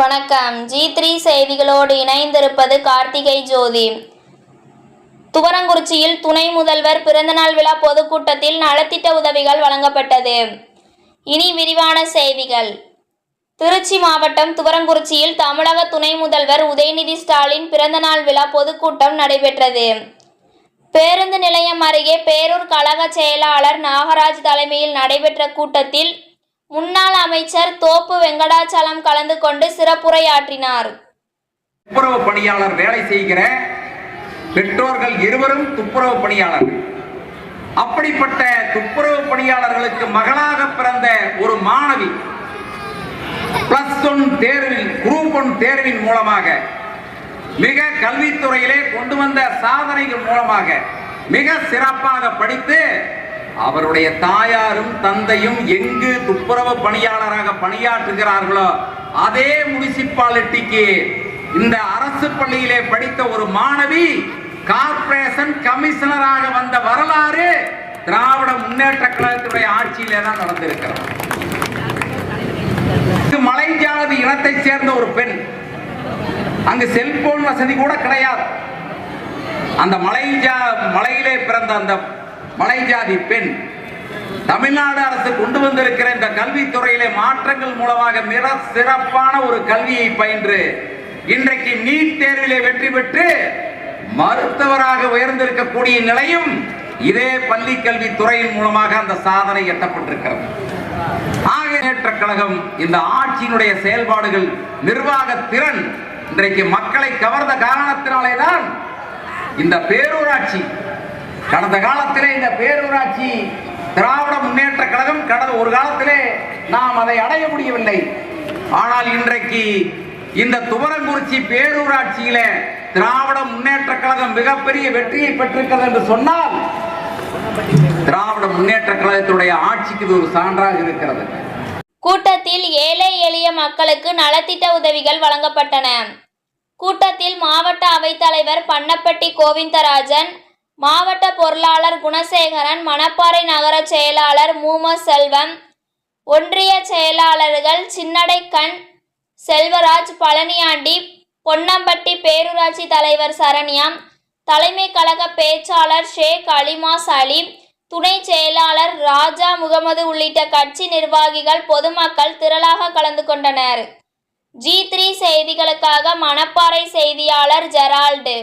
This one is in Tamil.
வணக்கம். ஜி த்ரீ செய்திகளோடு இணைந்திருப்பது கார்த்திகை ஜோதி. துவரங்குறிச்சியில் துணை முதல்வர் பிறந்தநாள் விழா பொதுக்கூட்டத்தில் நலத்திட்ட உதவிகள் வழங்கப்பட்டது. இனி விரிவான செய்திகள். திருச்சி மாவட்டம் துவரங்குறிச்சியில் தமிழக துணை முதல்வர் உதயநிதி ஸ்டாலின் பிறந்தநாள் விழா பொதுக்கூட்டம் நடைபெற்றது. பேருந்து நிலையம் அருகே பேரூர் கழக செயலாளர் நாகராஜ் தலைமையில் நடைபெற்ற கூட்டத்தில் முன்னாள் அமைச்சர் தோப்பு வெங்கடாச்சலம் கலந்து கொண்டு சிறப்புரையாற்றினார். துப்புரவு பணியாளர் வேலை செய்கிற பெற்றோர்கள் இருவரும் துப்புரவு பணியாளர்கள் அப்படிப்பட்ட துப்புரவு பணியாளர்களுக்கு மகளாக பிறந்த ஒரு மாணவி பிளஸ் ஒன் தேர்வில் குரூப் ஒன் தேர்வின் மூலமாக மிக கல்வித்துறையிலே கொண்டு வந்த சாதனைகள் மூலமாக மிக சிறப்பாக படித்து அவருடைய தாயாரும் தந்தையும் எங்கு துப்புரவு பணியாளராக பணியாற்றுகிறார்களோ அதே முனிசிபாலிட்டிக்கு இந்த அரசு பள்ளியிலே படித்த ஒரு மாணவி கார்ப்பரேஷன் கமிஷனராக வந்த வரலாறு திராவிட முன்னேற்ற கழகத்தினுடைய ஆட்சியிலே தான் நடந்திருக்கிறது. இது மலைஜாதி இனத்தை சேர்ந்த ஒரு பெண். அங்கு செல்போன் வசதி கூட கிடையாது. அந்த மலைஜா மலையிலே பிறந்த அந்த மலைஜாதி பெண். தமிழ்நாடு அரசு கொண்டு வந்திருக்கிற இந்த கல்வித்துறையிலே மாற்றங்கள் மூலமாக மிக சிறப்பான ஒரு கல்வியை பயின்று இன்றைக்கு நீட் தேர்விலே வெற்றி பெற்று மருத்துவராக உயர்ந்திருக்கக்கூடிய நிலையும் இதே பள்ளி கல்வி துறையின் மூலமாக அந்த சாதனை எட்டப்பட்டிருக்கிறது. ஆகியேற்ற கழகம் இந்த ஆட்சியினுடைய செயல்பாடுகள் நிர்வாக திறன் இன்றைக்கு மக்களை கவர்ந்த காரணத்தினாலே தான் இந்த பேரூராட்சி கடந்த காலத்திலே இந்த பேரூராட்சி திராவிட முன்னேற்ற கழகம் கடந்த ஒரு காலத்திலே நாம் அதை அடைய முடியவில்லை. ஆனால் இன்றைக்கு இந்த துவரங்குறிச்சி பேரூராட்சியில திராவிட முன்னேற்ற கழகம் மிகப்பெரிய வெற்றியை பெற்றிருக்கிறது என்று சொன்னால் திராவிட முன்னேற்ற கழகத்துடைய ஆட்சிக்கு இது ஒரு சான்றாக இருக்கிறது. கூட்டத்தில் ஏழை எளிய மக்களுக்கு நலத்திட்ட உதவிகள் வழங்கப்பட்டன. கூட்டத்தில் மாவட்ட அவைத்தலைவர் பன்னப்பட்டி கோவிந்தராஜன் மாவட்ட பொருளாளர் குணசேகரன் மணப்பாறை நகர செயலாளர் மூம செல்வம் ஒன்றிய செயலாளர்கள் சின்னடைக்கண் செல்வராஜ் பழனியாண்டி பொன்னம்பட்டி பேரூராட்சி தலைவர் சரண்யா தலைமை கழக பேச்சாளர் ஷேக் அலிமாஸ் அலி துணை செயலாளர் ராஜா முகமது உள்ளிட்ட கட்சி நிர்வாகிகள் பொதுமக்கள் திரளாக கலந்து கொண்டனர். ஜி த்ரீ செய்திகளுக்காக மணப்பாறை செய்தியாளர் ஜெரால்டு